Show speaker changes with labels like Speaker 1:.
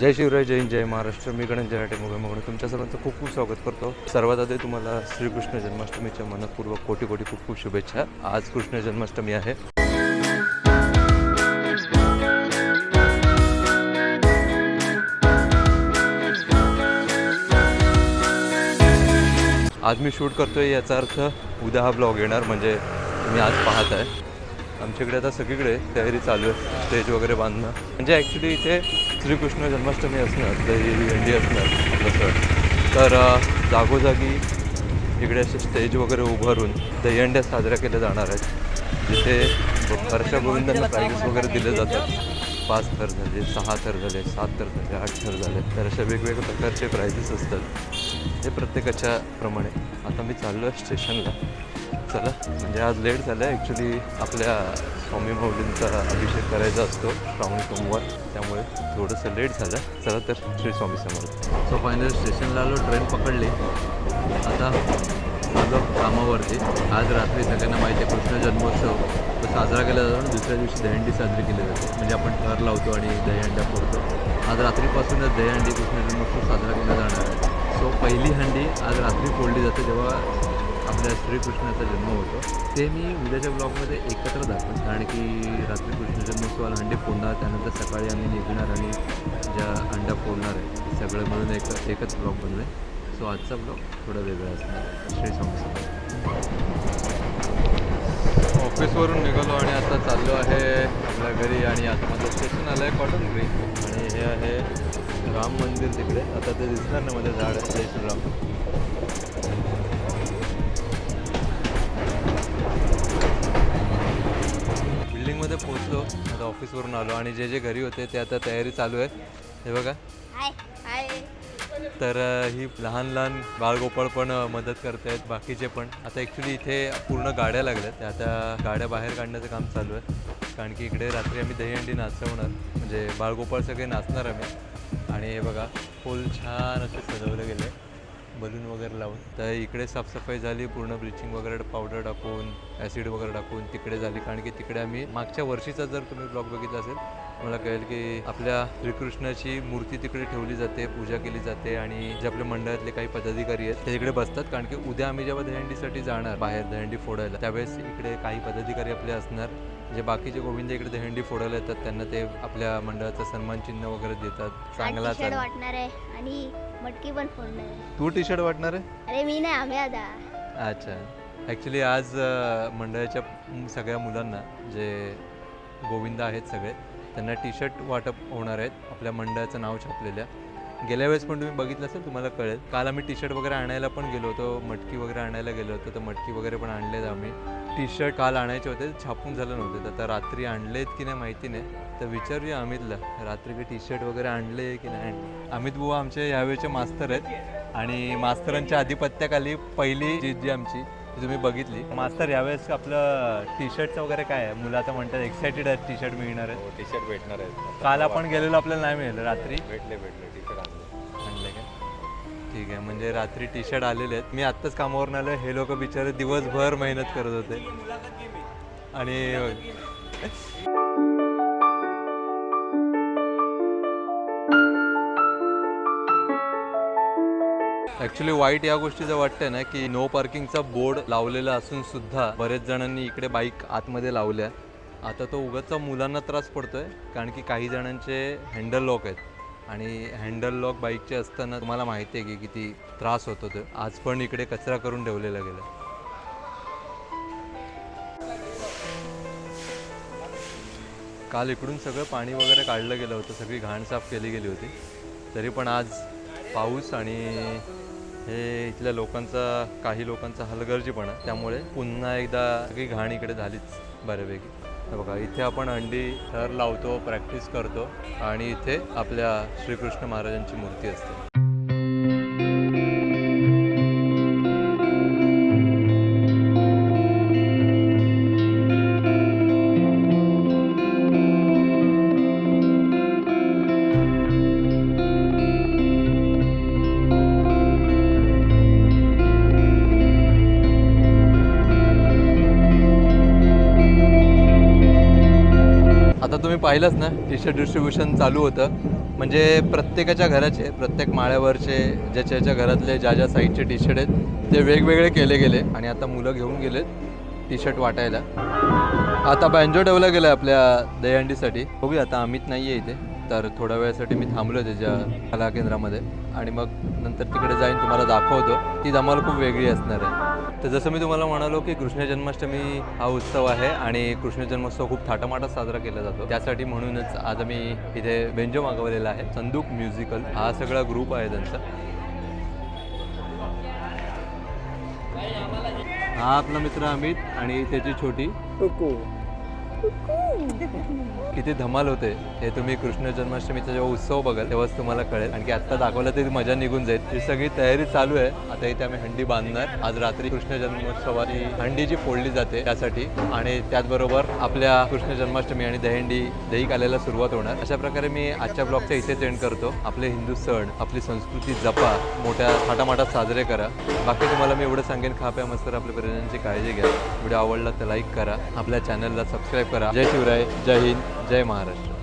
Speaker 1: जय शिवराय जय हिंद, जय महाराष्ट्र. मी गणेश जराटे मोगे म्हणून तुमच्या सर्वांचं खूप खूप स्वागत करतो. सर्वात आधी तुम्हाला श्रीकृष्ण जन्माष्टमीच्या मनपूर्वक कोटी कोटी खूप खूप शुभेच्छा. आज कृष्ण जन्माष्टमी आहे. आज मी शूट करतोय याचा अर्थ उद्या हा ब्लॉग येणार म्हणजे तुम्ही आज पाहत आहे आमच्याकडे आता सगळीकडे तयारी चालू आहे स्टेज वगैरे बांधणं. म्हणजे ॲक्च्युली इथे श्रीकृष्ण जन्माष्टमी असणार दही भेंडी असणार आपलं तर जागोजागी इकडे असे स्टेज वगैरे उभारून दहीहंड्या साजऱ्या केल्या जाणार आहेत. जिथे हर्षा गोविंदांना वगैरे दिले जातात. पाच थर झाले सहा थर झाले सात थर झाले आठ थर झाले. तर अशा वेगवेगळ्या प्रकारचे प्राइजेस असतात. ते प्रत्येकाच्या प्रमाणे. आता मी चाललो आहे स्टेशनला चला म्हणजे आज लेट झालं आहे ॲक्च्युली आपल्या स्वामी माऊलींचा अभिषेक करायचा असतो श्रावण सोमवार. त्यामुळे थोडंसं लेट झालं चला तर श्री स्वामी समोर सो फायनल स्टेशनला आलो ट्रेन पकडली. आता आलो कामावरती. आज रात्री सगळ्यांना माहिती आहे कृष्ण जन्मोत्सव. तो साजरा केला जातो आणि दुसऱ्या दिवशी दहीहंडी साजरी केली जाते. म्हणजे आपण थर लावतो आणि दहीहंड्या फोडतो. आज रात्रीपासूनच दहीहंडी कृष्ण जन्मोत्सव साजरा केला जाणार आहे. सो पहिली हंडी आज रात्री फोडली जाते जेव्हा आपल्या श्रीकृष्णाचा जन्म होतो. ते मी उद्याच्या ब्लॉगमध्ये एकत्र दाखवेन. कारण की रात्री कृष्ण जन्मोत्सवाला अंडे फोडणार त्यानंतर सकाळी आम्ही निघणार आणि ज्या अंड्या फोडणार आहे सगळं मिळून एक एकच ब्लॉग बनवेन सो आजचा ब्लॉग थोडा वेगळा असणार. श्री स्वामी ऑफिसवरून निघालो आणि आता चाललो आहे आपल्या घरी आणि आता माझं स्टेशन आलं आहे कॉटन ग्रीन आणि हे आहे राम मंदिर तिकडे. आता ते दिसणार ना मध्ये झाड आहे. जय श्रीराम. पोहोचलो. आता ऑफिसवरून आलो आणि जे जे घरी होते ते आता तयारी चालू आहे हे बघा.
Speaker 2: हाय हाय.
Speaker 1: तर ही लहान लहान बाळगोपाळ पण मदत करत आहेत बाकीचे पण. आता ॲक्च्युली इथे पूर्ण गाड्या लागल्यात. त्या आता गाड्या बाहेर काढण्याचं काम चालू आहे. कारण की इकडे रात्री आम्ही दहीहंडी नाचवणार. म्हणजे बाळगोपाळ सगळे नाचणार आम्ही. आणि हे बघा फुल छान असे सजवले गेले. बलून वगैरे लावून. तर इकडे साफसफाई झाली पूर्ण ब्लिचिंग वगैरे पावडर टाकून ॲसिड वगैरे टाकून तिकडे झाली. कारण की तिकडे आम्ही मागच्या वर्षीचा जर तुम्ही ब्लॉग बघितला असेल मला कळेल की आपल्या श्रीकृष्णाची मूर्ती तिकडे ठेवली जाते पूजा केली जाते आणि जे आपल्या मंडळातले काही पदाधिकारी आहेत ते तिकडे बसतात. कारण की उद्या आम्ही जेव्हा दहंडीसाठी जाणार बाहेर दहंडी फोडायला त्यावेळेस इकडे काही पदाधिकारी आपले असणार. जे बाकीचे गोविंद इकडे दहीहंडी फोडायला येतात त्यांना ते आपल्या मंडळाचं सन्मान चिन्ह वगैरे देतात. चांगला
Speaker 2: वाटणार आहे आणि मटकी पण फोडणार आहे.
Speaker 1: तू टी शर्ट वाटणार आहे?
Speaker 2: अरे मी नाही आम्ही आता.
Speaker 1: अच्छा. ॲक्च्युली आज अ, मंडळाच्या म- सगळ्या मुलांना जे गोविंद आहेत सगळे त्यांना टी शर्ट वाटप होणार आहेत. आपल्या मंडळाचं नाव छापलेल्या गेल्या वेळेस पण तुम्ही बघितलं असेल तुम्हाला कळेल. काल आम्ही टी शर्ट वगैरे आणायला पण गेलो होतो मटकी वगैरे आणायला गेलो होतो तर मटकी वगैरे पण आणलेत आम्ही. टी शर्ट काल आणायचे होते छापून झाले नव्हते. तर आता रात्री आणलेत की नाही माहिती नाही. तर विचारूया अमितला रात्री काही टी शर्ट वगैरे आणले की नाही? अमित बुवा आमचे यावेळेचे मास्तर आहेत. आणि मास्तरांच्या आधिपत्याखाली पहिली जीत जी आमची ती तुम्ही बघितली. मास्तर यावेळेस आपलं टी शर्टचं वगैरे काय आहे? मुलं आता म्हणतात एक्सायटेड आहेत टी शर्ट मिळणार आहेत.
Speaker 3: टी शर्ट भेटणार आहेत.
Speaker 1: काल आपण गेलेलो आपल्याला नाही मिळालं. रात्री?
Speaker 3: भेटले भेटले. टी शर्ट आणले.
Speaker 1: आणले का? ठीक आहे. म्हणजे रात्री टी शर्ट आलेले आहेत. मी आत्ताच कामावरून आलो हे लोक बिचारे दिवसभर मेहनत करत होते. आणि ॲक्च्युली वाईट या गोष्टीचं वाटतंय ना की नो पार्किंगचा बोर्ड लावलेला असून सुद्धा बरेच जणांनी इकडे बाईक आतमध्ये लावल्या. आता तो उगाच मुलांना त्रास पडतोय कारण की काही जणांचे हँडल लॉक आहेत. आणि हँडल लॉक बाईकचे असताना तुम्हाला माहिती आहे की किती त्रास होतो तो आज पण इकडे कचरा करून ठेवलेला गेला काल इकडून सगळं पाणी वगैरे काढलं गेलं होतं सगळी घाण साफ केली गेली होती. तरी पण आज पाऊस आणि हे इथल्या लोकांचा काही लोकांचा हलगर्जीपणा. त्यामुळे पुन्हा एकदा सगळी घाण इकडे झालीच बऱ्यापैकी. बघा इथे आपण अंडी थर लावतो प्रॅक्टिस करतो आणि इथे आपल्या श्रीकृष्ण महाराजांची मूर्ती असते. आता तुम्ही पाहिलंच ना टी शर्ट डिस्ट्रीब्युशन चालू होतं. म्हणजे प्रत्येकाच्या घराचे प्रत्येक माळ्यावरचे ज्याच्या ज्याच्या घरातले ज्या ज्या साईजचे टी शर्ट आहेत ते वेगवेगळे केले गेले. आणि आता मुलं घेऊन गेलेत टी शर्ट वाटायला. आता बँजो ठेवला गेला आपल्या दहीहंडीसाठी. बघूया आता अमित नाही आहे इथे. तर थोड्या वेळासाठी मी थांबलो त्याच्या कला केंद्रामध्ये आणि मग नंतर तिकडे जाईन तुम्हाला दाखवतो. ती धमाल खूप वेगळी असणार आहे. तर जसं मी तुम्हाला म्हणालो की कृष्ण जन्माष्टमी हा उत्सव आहे आणि कृष्ण जन्मोत्सव खूप थाटामाटात साजरा केला जातो. त्यासाठी म्हणूनच आज आम्ही इथे बेंजो मागवलेला आहे संदूक म्युझिकल. हा सगळा ग्रुप आहे त्यांचा. हा आपला मित्र अमित आणि त्याची छोटी. किती धमाल होते. हे तुम्ही कृष्ण जन्माष्टमीचा जेव्हा उत्सव बघाल तेव्हाच तुम्हाला कळेल. आणखी आत्ता दाखवलं तरी मजा निघून जाईल. ही सगळी तयारी चालू आहे. आता इथे आम्ही हंडी बांधणार. आज रात्री कृष्ण जन्मोत्सवाची हंडी जी फोडली जाते त्यासाठी. आणि त्याचबरोबर आपल्या कृष्ण जन्माष्टमी आणि दहीहंडी दही काल्याला सुरुवात होणार. अशा प्रकारे मी आजच्या ब्लॉगच्या इथेच एंड करतो. आपले हिंदू सण आपली संस्कृती जपा मोठ्या थाटामाटात साजरे करा. बाकी तुम्हाला मी एवढं सांगेन खा प्या मस्त आपल्या पर्यटनांची काळजी घ्या. व्हिडिओ आवडला तर लाईक करा. आपल्या चॅनलला सबस्क्राईब करा. जय शिवराय जय हिंद जय महाराष्ट्र.